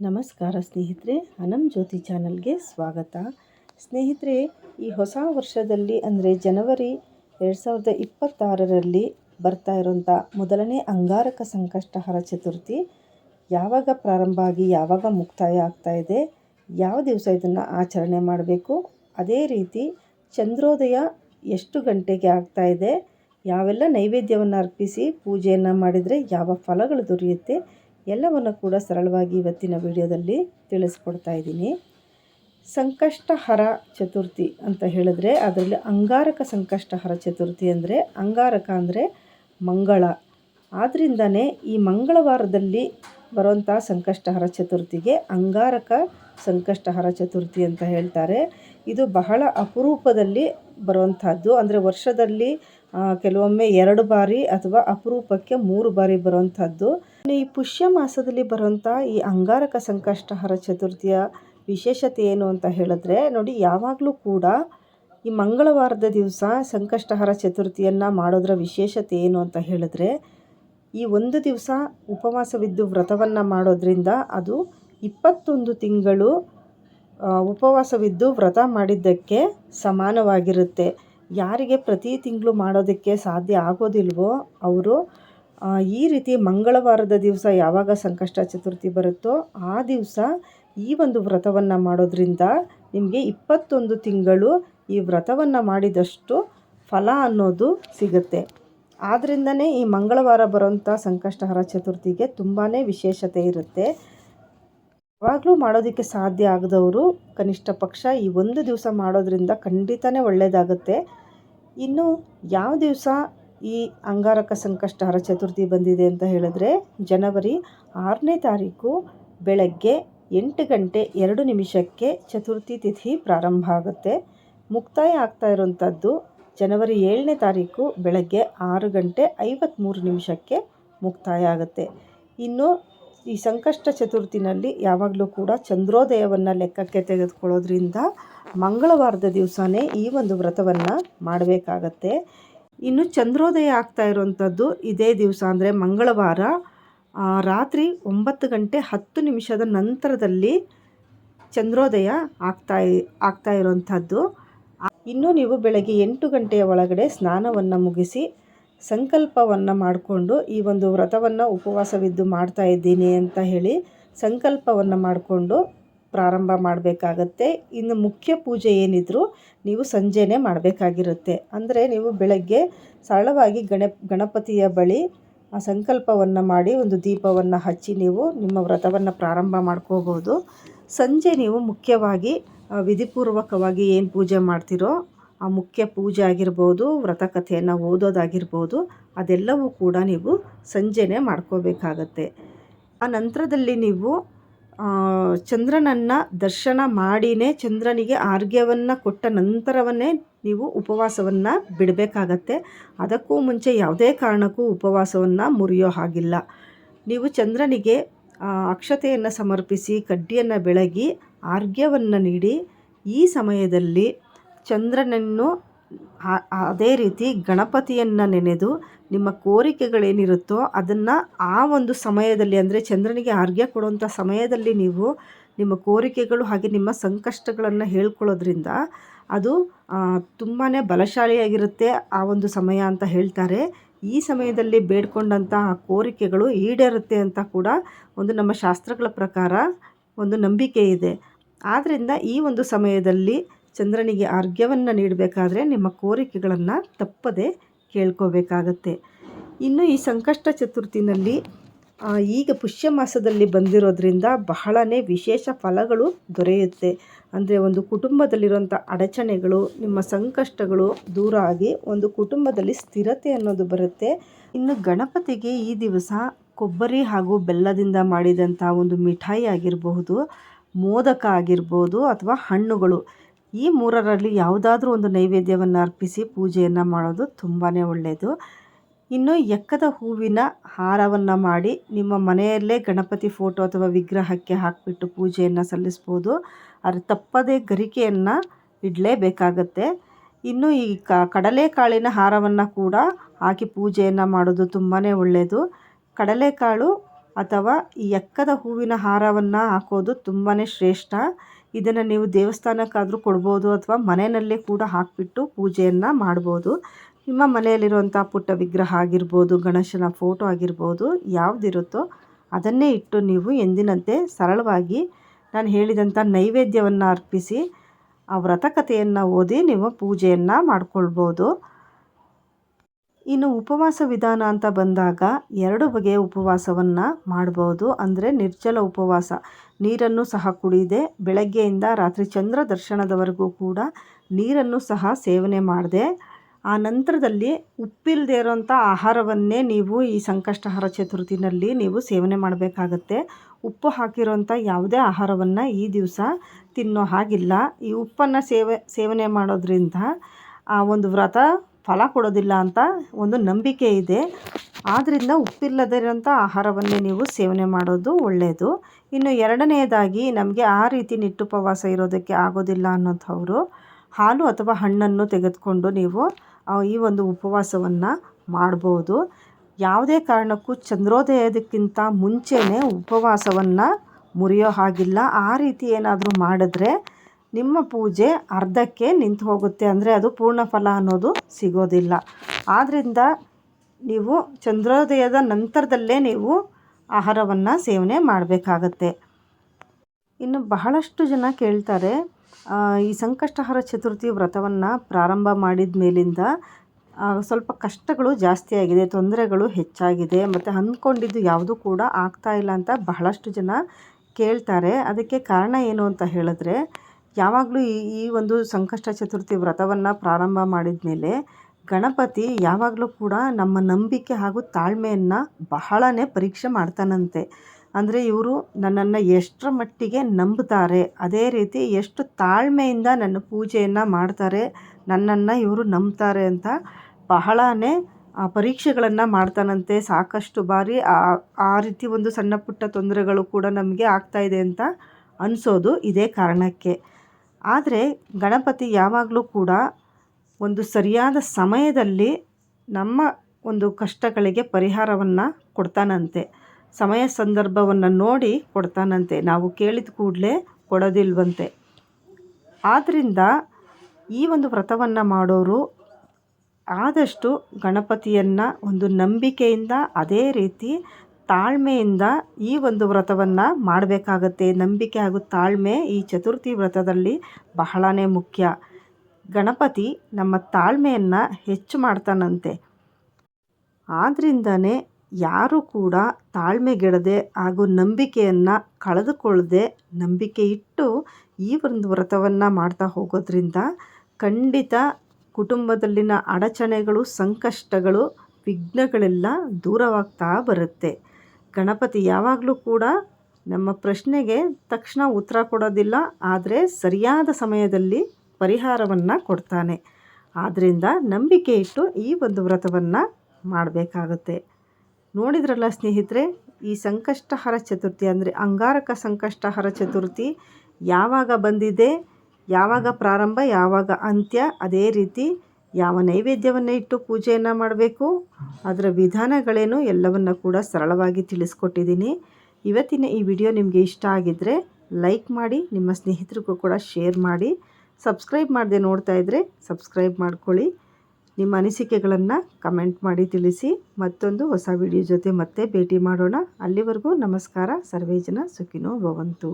ನಮಸ್ಕಾರ ಸ್ನೇಹಿತರೆ ಅನಂ ಜ್ಯೋತಿ ಚಾನಲ್ಗೆ ಸ್ವಾಗತ. ಸ್ನೇಹಿತರೆ, ಈ ಹೊಸ ವರ್ಷದಲ್ಲಿ ಅಂದರೆ ಜನವರಿ ಎರಡು ಸಾವಿರದ ಇಪ್ಪತ್ತಾರರಲ್ಲಿ ಬರ್ತಾ ಇರೋಂಥ ಮೊದಲನೇ ಅಂಗಾರಕ ಸಂಕಷ್ಟಹರ ಚತುರ್ಥಿ ಯಾವಾಗ ಪ್ರಾರಂಭ ಆಗಿ ಯಾವಾಗ ಮುಕ್ತಾಯ ಆಗ್ತಾ ಇದೆ, ಯಾವ ದಿವಸ ಇದನ್ನು ಆಚರಣೆ ಮಾಡಬೇಕು, ಅದೇ ರೀತಿ ಚಂದ್ರೋದಯ ಎಷ್ಟು ಗಂಟೆಗೆ ಆಗ್ತಾ ಇದೆ, ಯಾವೆಲ್ಲ ನೈವೇದ್ಯವನ್ನು ಅರ್ಪಿಸಿ ಪೂಜೆಯನ್ನು ಮಾಡಿದರೆ ಯಾವ ಫಲಗಳು ದೊರೆಯುತ್ತೆ ಎಲ್ಲವನ್ನು ಕೂಡ ಸರಳವಾಗಿ ಇವತ್ತಿನ ವಿಡಿಯೋದಲ್ಲಿ ತಿಳಿಸ್ಕೊಡ್ತಾ ಇದ್ದೀನಿ. ಸಂಕಷ್ಟಹರ ಚತುರ್ಥಿ ಅಂತ ಹೇಳಿದ್ರೆ ಅದರಲ್ಲಿ ಅಂಗಾರಕ ಸಂಕಷ್ಟಹರ ಚತುರ್ಥಿ ಅಂದರೆ ಅಂಗಾರಕ ಅಂದರೆ ಮಂಗಳ. ಆದ್ದರಿಂದನೇ ಈ ಮಂಗಳವಾರದಲ್ಲಿ ಬರುವಂಥ ಸಂಕಷ್ಟಹರ ಚತುರ್ಥಿಗೆ ಅಂಗಾರಕ ಸಂಕಷ್ಟಹರ ಚತುರ್ಥಿ ಅಂತ ಹೇಳ್ತಾರೆ. ಇದು ಬಹಳ ಅಪರೂಪದಲ್ಲಿ ಬರುವಂಥದ್ದು. ಅಂದರೆ ವರ್ಷದಲ್ಲಿ ಕೆಲವೊಮ್ಮೆ ಎರಡು ಬಾರಿ ಅಥವಾ ಅಪರೂಪಕ್ಕೆ ಮೂರು ಬಾರಿ ಬರುವಂಥದ್ದು. ಈ ಪುಷ್ಯ ಮಾಸದಲ್ಲಿ ಬರುವಂಥ ಈ ಅಂಗಾರಕ ಸಂಕಷ್ಟಹರ ಚತುರ್ಥಿಯ ವಿಶೇಷತೆ ಏನು ಅಂತ ಹೇಳಿದ್ರೆ, ನೋಡಿ, ಯಾವಾಗಲೂ ಕೂಡ ಈ ಮಂಗಳವಾರದ ದಿವಸ ಸಂಕಷ್ಟಹರ ಚತುರ್ಥಿಯನ್ನು ಮಾಡೋದರ ವಿಶೇಷತೆ ಏನು ಅಂತ ಹೇಳಿದ್ರೆ, ಈ ಒಂದು ದಿವಸ ಉಪವಾಸವಿದ್ದು ವ್ರತವನ್ನು ಮಾಡೋದ್ರಿಂದ ಅದು ಇಪ್ಪತ್ತೊಂದು ತಿಂಗಳು ಉಪವಾಸವಿದ್ದು ವ್ರತ ಮಾಡಿದ್ದಕ್ಕೆ ಸಮಾನವಾಗಿರುತ್ತೆ. ಯಾರಿಗೆ ಪ್ರತಿ ತಿಂಗಳು ಮಾಡೋದಕ್ಕೆ ಸಾಧ್ಯ ಆಗೋದಿಲ್ವೋ ಅವರು ಈ ರೀತಿ ಮಂಗಳವಾರದ ದಿವಸ ಯಾವಾಗ ಸಂಕಷ್ಟ ಚತುರ್ಥಿ ಬರುತ್ತೋ ಆ ದಿವಸ ಈ ಒಂದು ವ್ರತವನ್ನು ಮಾಡೋದ್ರಿಂದ ನಿಮಗೆ ಇಪ್ಪತ್ತೊಂದು ತಿಂಗಳು ಈ ವ್ರತವನ್ನು ಮಾಡಿದಷ್ಟು ಫಲ ಅನ್ನೋದು ಸಿಗುತ್ತೆ. ಆದ್ದರಿಂದನೇ ಈ ಮಂಗಳವಾರ ಬರೋಂಥ ಸಂಕಷ್ಟಹರ ಚತುರ್ಥಿಗೆ ತುಂಬಾ ವಿಶೇಷತೆ ಇರುತ್ತೆ. ಯಾವಾಗಲೂ ಮಾಡೋದಕ್ಕೆ ಸಾಧ್ಯ ಆಗದವರು ಕನಿಷ್ಠ ಪಕ್ಷ ಈ ಒಂದು ದಿವಸ ಮಾಡೋದ್ರಿಂದ ಖಂಡಿತನೇ ಒಳ್ಳೆಯದಾಗುತ್ತೆ ಇನ್ನು ಯಾವ ದಿವಸ ಈ ಅಂಗಾರಕ ಸಂಕಷ್ಟಹರ ಚತುರ್ಥಿ ಬಂದಿದೆ ಅಂತ ಹೇಳಿದ್ರೆ ಜನವರಿ ಆರನೇ ತಾರೀಕು ಬೆಳಗ್ಗೆ ಎಂಟು ಗಂಟೆ ಎರಡು ನಿಮಿಷಕ್ಕೆ ಚತುರ್ಥಿ ತಿಥಿ ಪ್ರಾರಂಭ ಆಗುತ್ತೆ. ಮುಕ್ತಾಯ ಆಗ್ತಾ ಇರುವಂಥದ್ದು ಜನವರಿ ಏಳನೇ ತಾರೀಕು ಬೆಳಗ್ಗೆ ಆರು ಗಂಟೆ ಐವತ್ತ್ಮೂರು ನಿಮಿಷಕ್ಕೆ ಮುಕ್ತಾಯ ಆಗುತ್ತೆ. ಇನ್ನು ಈ ಸಂಕಷ್ಟ ಚತುರ್ಥಿನಲ್ಲಿ ಯಾವಾಗಲೂ ಕೂಡ ಚಂದ್ರೋದಯವನ್ನು ಲೆಕ್ಕಕ್ಕೆ ತೆಗೆದುಕೊಳ್ಳೋದ್ರಿಂದ ಮಂಗಳವಾರದ ದಿವಸನೇ ಈ ಒಂದು ವ್ರತವನ್ನು ಮಾಡಬೇಕಾಗತ್ತೆ. ಇನ್ನು ಚಂದ್ರೋದಯ ಆಗ್ತಾ ಇರುವಂಥದ್ದು ಇದೇ ದಿವಸ ಅಂದರೆ ಮಂಗಳವಾರ. ರಾತ್ರಿ ಒಂಬತ್ತು ಗಂಟೆ ಹತ್ತು ನಿಮಿಷದ ನಂತರದಲ್ಲಿ ಚಂದ್ರೋದಯ ಆಗ್ತಾ ಆಗ್ತಾ ಇರುವಂಥದ್ದು ಇನ್ನು ನೀವು ಬೆಳಗ್ಗೆ ಎಂಟು ಗಂಟೆಯ ಒಳಗಡೆ ಸ್ನಾನವನ್ನು ಮುಗಿಸಿ ಸಂಕಲ್ಪವನ್ನು ಮಾಡಿಕೊಂಡು ಈ ಒಂದು ವ್ರತವನ್ನು ಉಪವಾಸವಿದ್ದು ಮಾಡ್ತಾ ಇದ್ದೀನಿ ಅಂತ ಹೇಳಿ ಸಂಕಲ್ಪವನ್ನು ಮಾಡಿಕೊಂಡು ಪ್ರಾರಂಭ ಮಾಡಬೇಕಾಗತ್ತೆ. ಇನ್ನು ಮುಖ್ಯ ಪೂಜೆ ಏನಿದ್ರು ನೀವು ಸಂಜೆನೇ ಮಾಡಬೇಕಾಗಿರುತ್ತೆ. ಅಂದರೆ ನೀವು ಬೆಳಗ್ಗೆ ಸರಳವಾಗಿ ಗಣ ಗಣಪತಿಯ ಬಳಿ ಆ ಸಂಕಲ್ಪವನ್ನು ಮಾಡಿ ಒಂದು ದೀಪವನ್ನು ಹಚ್ಚಿ ನೀವು ನಿಮ್ಮ ವ್ರತವನ್ನು ಪ್ರಾರಂಭ ಮಾಡ್ಕೋಬೋದು. ಸಂಜೆ ನೀವು ಮುಖ್ಯವಾಗಿ ವಿಧಿಪೂರ್ವಕವಾಗಿ ಏನು ಪೂಜೆ ಮಾಡ್ತೀರೋ ಆ ಮುಖ್ಯ ಪೂಜೆ ಆಗಿರ್ಬೋದು ವ್ರತಕಥೆಯನ್ನು ಓದೋದಾಗಿರ್ಬೋದು, ಅದೆಲ್ಲವೂ ಕೂಡ ನೀವು ಸಂಜೆನೇ ಮಾಡ್ಕೋಬೇಕಾಗತ್ತೆ. ಆ ನಂತರದಲ್ಲಿ ನೀವು ಚಂದ್ರನನ್ನು ದರ್ಶನ ಮಾಡಿನೇ ಚಂದ್ರನಿಗೆ ಆರ್ಘ್ಯವನ್ನು ಕೊಟ್ಟ ನಂತರವನ್ನೇ ನೀವು ಉಪವಾಸವನ್ನು ಬಿಡಬೇಕಾಗತ್ತೆ. ಅದಕ್ಕೂ ಮುಂಚೆ ಯಾವುದೇ ಕಾರಣಕ್ಕೂ ಉಪವಾಸವನ್ನು ಮುರಿಯೋ ಹಾಗಿಲ್ಲ. ನೀವು ಚಂದ್ರನಿಗೆ ಅಕ್ಷತೆಯನ್ನು ಸಮರ್ಪಿಸಿ, ಕಡ್ಡಿಯನ್ನು ಬೆಳಗಿ ಆರ್ಘ್ಯವನ್ನು ನೀಡಿ, ಈ ಸಮಯದಲ್ಲಿ ಚಂದ್ರನನ್ನು ಅದೇ ರೀತಿ ಗಣಪತಿಯನ್ನು ನೆನೆದು ನಿಮ್ಮ ಕೋರಿಕೆಗಳೇನಿರುತ್ತೋ ಅದನ್ನು ಆ ಒಂದು ಸಮಯದಲ್ಲಿ ಅಂದರೆ ಚಂದ್ರನಿಗೆ ಅರ್ಘ್ಯ ಕೊಡುವಂಥ ಸಮಯದಲ್ಲಿ ನೀವು ನಿಮ್ಮ ಕೋರಿಕೆಗಳು ಹಾಗೆ ನಿಮ್ಮ ಸಂಕಷ್ಟಗಳನ್ನು ಹೇಳ್ಕೊಳ್ಳೋದ್ರಿಂದ ಅದು ತುಂಬಾ ಬಲಶಾಲಿಯಾಗಿರುತ್ತೆ ಆ ಒಂದು ಸಮಯ ಅಂತ ಹೇಳ್ತಾರೆ. ಈ ಸಮಯದಲ್ಲಿ ಬೇಡ್ಕೊಂಡಂಥ ಆ ಕೋರಿಕೆಗಳು ಈಡೇರುತ್ತೆ ಅಂತ ಕೂಡ ಒಂದು ನಮ್ಮ ಶಾಸ್ತ್ರಗಳ ಪ್ರಕಾರ ಒಂದು ನಂಬಿಕೆ ಇದೆ. ಆದ್ದರಿಂದ ಈ ಒಂದು ಸಮಯದಲ್ಲಿ ಚಂದ್ರನಿಗೆ ಆರ್ಘ್ಯವನ್ನು ನೀಡಬೇಕಾದ್ರೆ ನಿಮ್ಮ ಕೋರಿಕೆಗಳನ್ನು ತಪ್ಪದೆ ಕೇಳ್ಕೋಬೇಕಾಗತ್ತೆ. ಇನ್ನು ಈ ಸಂಕಷ್ಟ ಚತುರ್ಥಿನಲ್ಲಿ ಈಗ ಪುಷ್ಯ ಮಾಸದಲ್ಲಿ ಬಂದಿರೋದ್ರಿಂದ ಬಹಳನೇ ವಿಶೇಷ ಫಲಗಳು ದೊರೆಯುತ್ತೆ. ಅಂದರೆ ಒಂದು ಕುಟುಂಬದಲ್ಲಿರುವಂಥ ಅಡಚಣೆಗಳು, ನಿಮ್ಮ ಸಂಕಷ್ಟಗಳು ದೂರ ಆಗಿ ಒಂದು ಕುಟುಂಬದಲ್ಲಿ ಸ್ಥಿರತೆ ಅನ್ನೋದು ಬರುತ್ತೆ. ಇನ್ನು ಗಣಪತಿಗೆ ಈ ದಿವಸ ಕೊಬ್ಬರಿ ಹಾಗೂ ಬೆಲ್ಲದಿಂದ ಮಾಡಿದಂಥ ಒಂದು ಮಿಠಾಯಿ ಆಗಿರಬಹುದು, ಮೋದಕ ಆಗಿರ್ಬೋದು ಅಥವಾ ಹಣ್ಣುಗಳು. ಈ ಮೂರರಲ್ಲಿ ಯಾವುದಾದ್ರೂ ಒಂದು ನೈವೇದ್ಯವನ್ನು ಅರ್ಪಿಸಿ ಪೂಜೆಯನ್ನು ಮಾಡೋದು ತುಂಬಾ ಒಳ್ಳೆಯದು ಇನ್ನು ಎಕ್ಕದ ಹೂವಿನ ಹಾರವನ್ನು ಮಾಡಿ ನಿಮ್ಮ ಮನೆಯಲ್ಲೇ ಗಣಪತಿ ಫೋಟೋ ಅಥವಾ ವಿಗ್ರಹಕ್ಕೆ ಹಾಕಿಬಿಟ್ಟು ಪೂಜೆಯನ್ನು ಸಲ್ಲಿಸ್ಬೋದು. ಆದರೆ ತಪ್ಪದೇ ಗರಿಕೆಯನ್ನು ಇಡಲೇಬೇಕಾಗತ್ತೆ. ಇನ್ನು ಈ ಕಡಲೆಕಾಳಿನ ಹಾರವನ್ನು ಕೂಡ ಹಾಕಿ ಪೂಜೆಯನ್ನು ಮಾಡೋದು ತುಂಬಾ ಒಳ್ಳೆಯದು ಕಡಲೆಕಾಳು ಅಥವಾ ಈ ಎಕ್ಕದ ಹೂವಿನ ಹಾರವನ್ನು ಹಾಕೋದು ತುಂಬಾ ಶ್ರೇಷ್ಠ. ಇದನ್ನು ನೀವು ದೇವಸ್ಥಾನಕ್ಕಾದರೂ ಕೊಡ್ಬೋದು ಅಥವಾ ಮನೆಯಲ್ಲೇ ಕೂಡ ಹಾಕಿಬಿಟ್ಟು ಪೂಜೆಯನ್ನು ಮಾಡ್ಬೋದು. ನಿಮ್ಮ ಮನೆಯಲ್ಲಿರುವಂಥ ಪುಟ್ಟ ವಿಗ್ರಹ ಆಗಿರ್ಬೋದು, ಗಣೇಶನ ಫೋಟೋ ಆಗಿರ್ಬೋದು ಯಾವುದಿರುತ್ತೋ ಅದನ್ನೇ ಇಟ್ಟು ನೀವು ಎಂದಿನಂತೆ ಸರಳವಾಗಿ ನಾನು ಹೇಳಿದಂಥ ನೈವೇದ್ಯವನ್ನು ಅರ್ಪಿಸಿ ಆ ವ್ರತಕಥೆಯನ್ನು ಓದಿ ನೀವು ಪೂಜೆಯನ್ನು ಮಾಡ್ಕೊಳ್ಬೋದು. ಇನ್ನು ಉಪವಾಸ ವಿಧಾನ ಅಂತ ಬಂದಾಗ ಎರಡು ಬಗೆಯ ಉಪವಾಸವನ್ನು ಮಾಡ್ಬೋದು. ಅಂದರೆ ನಿರ್ಜಲ ಉಪವಾಸ. ನೀರನ್ನು ಸಹ ಕುಡಿದೆ. ಬೆಳಗ್ಗೆಯಿಂದ ರಾತ್ರಿ ಚಂದ್ರ ದರ್ಶನದವರೆಗೂ ಕೂಡ ನೀರನ್ನು ಸಹ ಸೇವನೆ ಮಾಡಿದೆ. ಆ ನಂತರದಲ್ಲಿ ಉಪ್ಪಿಲ್ಲದೆ ಇರೋಂಥ ಆಹಾರವನ್ನೇ ನೀವು ಈ ಸಂಕಷ್ಟಹರ ಚತುರ್ಥಿನಲ್ಲಿ ನೀವು ಸೇವನೆ ಮಾಡಬೇಕಾಗತ್ತೆ. ಉಪ್ಪು ಹಾಕಿರೋಂಥ ಯಾವುದೇ ಆಹಾರವನ್ನು ಈ ದಿವಸ ತಿನ್ನೋ ಹಾಗಿಲ್ಲ. ಈ ಉಪ್ಪನ್ನು ಸೇವೆ, ಸೇವನೆ ಮಾಡೋದ್ರಿಂದ ಆ ಒಂದು ವ್ರತ ಫಲ ಕೊಡೋದಿಲ್ಲ ಅಂತ ಒಂದು ನಂಬಿಕೆ ಇದೆ. ಆದ್ದರಿಂದ ಉಪ್ಪಿಲ್ಲದಿರೋಂಥ ಆಹಾರವನ್ನೇ ನೀವು ಸೇವನೆ ಮಾಡೋದು ಒಳ್ಳೆಯದು ಇನ್ನು ಎರಡನೆಯದಾಗಿ ನಮಗೆ ಆ ರೀತಿ ನಿಟ್ಟುಪವಾಸ ಇರೋದಕ್ಕೆ ಆಗೋದಿಲ್ಲ ಅನ್ನೋಂಥವ್ರು ಹಾಲು ಅಥವಾ ಹಣ್ಣನ್ನು ತೆಗೆದುಕೊಂಡು ನೀವು ಈ ಒಂದು ಉಪವಾಸವನ್ನು ಮಾಡ್ಬೋದು. ಯಾವುದೇ ಕಾರಣಕ್ಕೂ ಚಂದ್ರೋದಯದಕ್ಕಿಂತ ಮುಂಚೆನೇ ಉಪವಾಸವನ್ನು ಮುರಿಯೋ ಹಾಗಿಲ್ಲ. ಆ ರೀತಿ ಏನಾದರೂ ಮಾಡಿದ್ರೆ ನಿಮ್ಮ ಪೂಜೆ ಅರ್ಧಕ್ಕೆ ನಿಂತು ಹೋಗುತ್ತೆ. ಅಂದರೆ ಅದು ಪೂರ್ಣ ಫಲ ಅನ್ನೋದು ಸಿಗೋದಿಲ್ಲ. ಆದ್ದರಿಂದ ನೀವು ಚಂದ್ರೋದಯದ ನಂತರದಲ್ಲೇ ನೀವು ಆಹಾರವನ್ನು ಸೇವನೆ ಮಾಡಬೇಕಾಗತ್ತೆ. ಇನ್ನು ಬಹಳಷ್ಟು ಜನ ಕೇಳ್ತಾರೆ ಈ ಸಂಕಷ್ಟಹರ ಚತುರ್ಥಿ ವ್ರತವನ್ನು ಪ್ರಾರಂಭ ಮಾಡಿದ ಮೇಲಿಂದ ಸ್ವಲ್ಪ ಕಷ್ಟಗಳು ಜಾಸ್ತಿ ಆಗಿದೆ, ತೊಂದರೆಗಳು ಹೆಚ್ಚಾಗಿದೆ, ಮತ್ತು ಅಂದ್ಕೊಂಡಿದ್ದು ಯಾವುದೂ ಕೂಡ ಆಗ್ತಾ ಇಲ್ಲ ಅಂತ ಬಹಳಷ್ಟು ಜನ ಕೇಳ್ತಾರೆ. ಅದಕ್ಕೆ ಕಾರಣ ಏನು ಅಂತ ಹೇಳಿದ್ರೆ ಯಾವಾಗಲೂ ಈ ಈ ಒಂದು ಸಂಕಷ್ಟ ಚತುರ್ಥಿ ವ್ರತವನ್ನು ಪ್ರಾರಂಭ ಮಾಡಿದ ಮೇಲೆ ಗಣಪತಿ ಯಾವಾಗಲೂ ಕೂಡ ನಮ್ಮ ನಂಬಿಕೆ ಹಾಗೂ ತಾಳ್ಮೆಯನ್ನು ಬಹಳನೇ ಪರೀಕ್ಷೆ ಮಾಡ್ತಾನಂತೆ. ಅಂದರೆ ಇವರು ನನ್ನನ್ನು ಎಷ್ಟರ ಮಟ್ಟಿಗೆ ನಂಬುತ್ತಾರೆ ಅದೇ ರೀತಿ ಎಷ್ಟು ತಾಳ್ಮೆಯಿಂದ ನನ್ನ ಪೂಜೆಯನ್ನು ಮಾಡ್ತಾರೆ, ನನ್ನನ್ನು ಇವರು ನಂಬ್ತಾರೆ ಅಂತ ಬಹಳನೇ, ಆ, ಪರೀಕ್ಷೆಗಳನ್ನು ಮಾಡ್ತಾನಂತೆ. ಸಾಕಷ್ಟು ಬಾರಿ ಆ ಆ ರೀತಿ ಒಂದು ಸಣ್ಣ ಪುಟ್ಟ ತೊಂದರೆಗಳು ಕೂಡ ನಮಗೆ ಆಗ್ತಾಯಿದೆ ಅಂತ ಅನಿಸೋದು ಇದೇ ಕಾರಣಕ್ಕೆ. ಆದರೆ ಗಣಪತಿ ಯಾವಾಗಲೂ ಕೂಡ ಒಂದು ಸರಿಯಾದ ಸಮಯದಲ್ಲಿ ನಮ್ಮ ಒಂದು ಕಷ್ಟಗಳಿಗೆ ಪರಿಹಾರವನ್ನು ಕೊಡ್ತಾನಂತೆ. ಸಮಯ ಸಂದರ್ಭವನ್ನು ನೋಡಿ ಕೊಡ್ತಾನಂತೆ. ನಾವು ಕೇಳಿದ ಕೂಡಲೇ ಕೊಡೋದಿಲ್ವಂತೆ. ಆದ್ದರಿಂದ ಈ ಒಂದು ವ್ರತವನ್ನು ಮಾಡೋರು ಆದಷ್ಟು ಗಣಪತಿಯನ್ನು ಒಂದು ನಂಬಿಕೆಯಿಂದ ಅದೇ ರೀತಿ ತಾಳ್ಮೆಯಿಂದ ಈ ಒಂದು ವ್ರತವನ್ನು ಮಾಡಬೇಕಾಗತ್ತೆ. ನಂಬಿಕೆ ಹಾಗೂ ತಾಳ್ಮೆ ಈ ಚತುರ್ಥಿ ವ್ರತದಲ್ಲಿ ಬಹಳನೇ ಮುಖ್ಯ. ಗಣಪತಿ ನಮ್ಮ ತಾಳ್ಮೆಯನ್ನು ಹೆಚ್ಚು ಮಾಡ್ತಾನಂತೆ. ಆದ್ದರಿಂದನೇ ಯಾರು ಕೂಡ ತಾಳ್ಮೆಗೆಡದೆ ಹಾಗೂ ನಂಬಿಕೆಯನ್ನು ಕಳೆದುಕೊಳ್ಳದೆ ನಂಬಿಕೆ ಇಟ್ಟು ಈ ಒಂದು ವ್ರತವನ್ನು ಮಾಡ್ತಾ ಹೋಗೋದ್ರಿಂದ ಖಂಡಿತ ಕುಟುಂಬದಲ್ಲಿನ ಅಡಚಣೆಗಳು, ಸಂಕಷ್ಟಗಳು, ವಿಘ್ನಗಳೆಲ್ಲ ದೂರವಾಗ್ತಾ ಬರುತ್ತೆ. ಗಣಪತಿ ಯಾವಾಗಲೂ ಕೂಡ ನಮ್ಮ ಪ್ರಶ್ನೆಗೆ ತಕ್ಷಣ ಉತ್ತರ ಕೊಡೋದಿಲ್ಲ, ಆದರೆ ಸರಿಯಾದ ಸಮಯದಲ್ಲಿ ಪರಿಹಾರವನ್ನು ಕೊಡ್ತಾನೆ. ಆದ್ದರಿಂದ ನಂಬಿಕೆ ಇಟ್ಟು ಈ ಒಂದು ವ್ರತವನ್ನು ಮಾಡಬೇಕಾಗುತ್ತೆ. ನೋಡಿದ್ರಲ್ಲ ಸ್ನೇಹಿತರೆ, ಈ ಸಂಕಷ್ಟಹರ ಚತುರ್ಥಿ ಅಂದರೆ ಅಂಗಾರಕ ಸಂಕಷ್ಟಹರ ಚತುರ್ಥಿ ಯಾವಾಗ ಬಂದಿದೆ, ಯಾವಾಗ ಪ್ರಾರಂಭ, ಯಾವಾಗ ಅಂತ್ಯ, ಅದೇ ರೀತಿ ಯಾವ ನೈವೇದ್ಯವನ್ನು ಇಟ್ಟು ಪೂಜೆಯನ್ನು ಮಾಡಬೇಕು? ಅದರ ವಿಧಾನಗಳೇನು? ಎಲ್ಲವನ್ನು ಕೂಡ ಸರಳವಾಗಿ ತಿಳಿಸ್ಕೊಟ್ಟಿದ್ದೀನಿ. ಇವತ್ತಿನ ಈ ವಿಡಿಯೋ ನಿಮಗೆ ಇಷ್ಟ ಆಗಿದ್ದರೆ ಲೈಕ್ ಮಾಡಿ, ನಿಮ್ಮ ಸ್ನೇಹಿತರಿಗೂ ಕೂಡ ಶೇರ್ ಮಾಡಿ. ಸಬ್ಸ್ಕ್ರೈಬ್ ಮಾಡದೆ ನೋಡ್ತಾ ಇದ್ದರೆ ಸಬ್ಸ್ಕ್ರೈಬ್ ಮಾಡ್ಕೊಳ್ಳಿ. ನಿಮ್ಮ ಅನಿಸಿಕೆಗಳನ್ನು ಕಮೆಂಟ್ ಮಾಡಿ ತಿಳಿಸಿ. ಮತ್ತೊಂದು ಹೊಸ ವಿಡಿಯೋ ಜೊತೆ ಮತ್ತೆ ಭೇಟಿ ಮಾಡೋಣ. ಅಲ್ಲಿವರೆಗೂ ನಮಸ್ಕಾರ. ಸರ್ವೇ ಜನ ಸುಖಿನೋ ಭವಂತು.